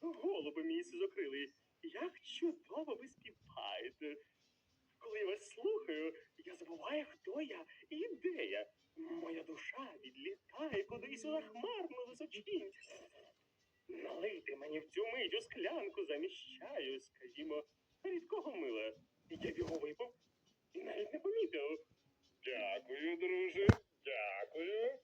Голуби мій сизокрилий, як чудово ви співаєте. Коли я вас слухаю, я забуваю, хто я і де я. Моя душа відлітає кудись у захмарну височінь. Налийте мені в цю мить у склянку замість чаю, скажімо, рідкого мила. Я б його випив і навіть не помітив. Дякую, друже. Дякую.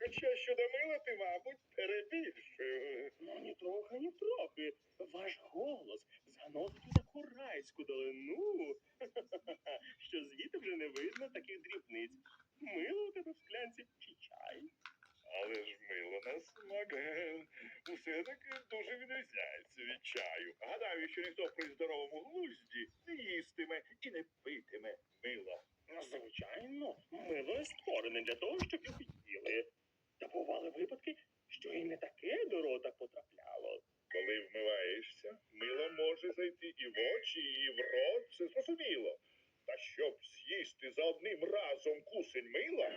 Хоча щодо мила ти, мабуть, перебільшив. Ну, ні трохи, ні трохи. Ваш голос заносить у таку райську долину, що звідти вже не видно таких дрібниць. Мило у тебе в склянці чи чай? Але ж мило на смак е, все-таки дуже відрізняється від чаю. Гадаю, що ніхто при здоровому глузді не їстиме і не питиме мила. Ну, Звичайно, мило створене для того, щоб його їли. Та бували випадки, що і не таке до рота потрапляло. Коли вмиваєшся, мило може зайти і в очі, і в рот, все зрозуміло. За одним разом кусень мила,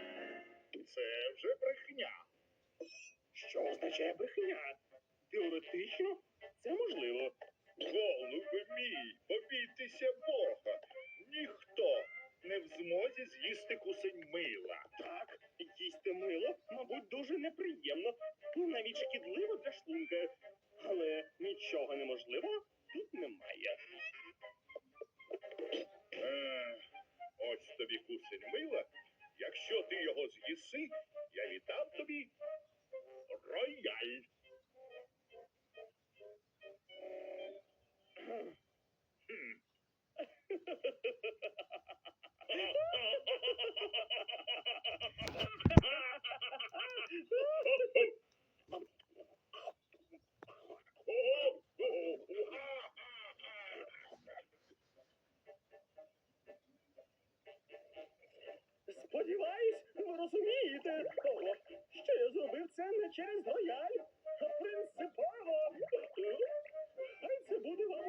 це вже брехня. Що означає брехня? Теоретично це можливо. Голубе мій, побійтеся Бога. Ніхто не в змозі з'їсти кусень мила. Так, їсти мило, мабуть, дуже неприємно, навіть шкідливо для шлунка. Але нічого неможливого тут немає. Тобі кусень мила. Якщо ти його з'їси, я віддам тобі рояль. Сподіваюсь, ви розумієте, того, що я зробив це не через рояль, а принципово. Хай це буде вам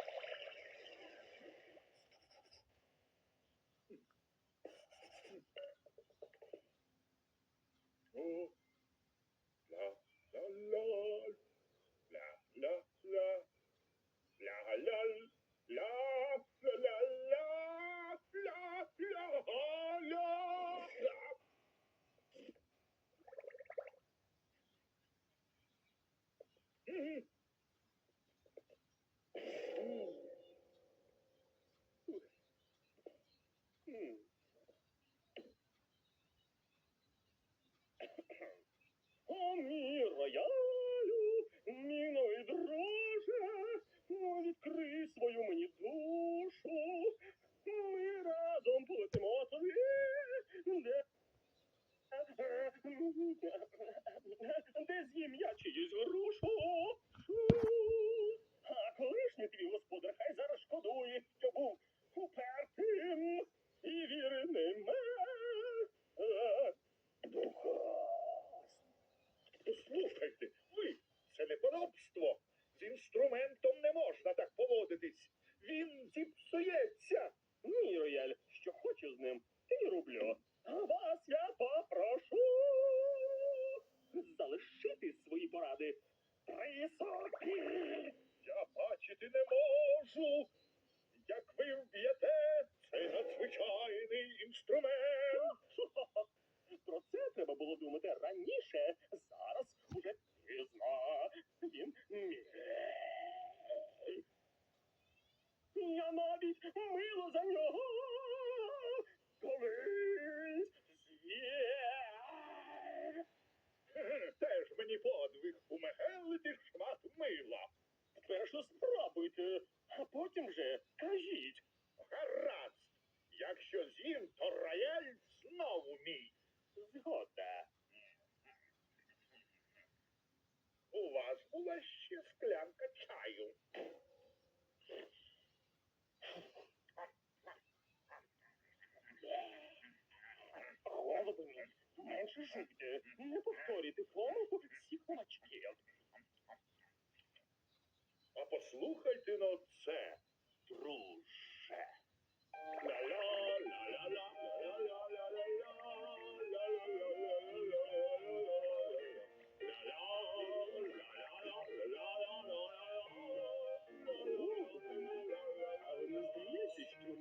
Де з'їм я чиюсь грушу. А колишній твій господар хай зараз шкодує, що був упертим і вірним. Е, Слухайте, ви, це не поробство. З інструментом не можна так поводитись. Він зіпсується. Ні, рояль, що хочу з ним, те й роблю. А вас я попрошу залишити свої поради при собі. Я бачити не можу. Як ви вб'єте цей надзвичайний інструмент. Про це треба було думати раніше. Зараз уже пізно. Він мій. Я навіть мило за нього. Колись. Теж мені подвиг умегелити шмат мила а потім же кажіть гаразд, якщо з'їм, то рояль знову мій. Згода. У вас була ще склянка чаю. Голови, менше жити, не повторити помилку всіх помачків послухайте на це, друже.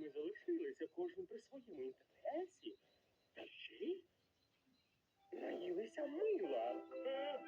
Ми залишилися кожен при своєму інтересі. Та ще й наїлися мила. Е?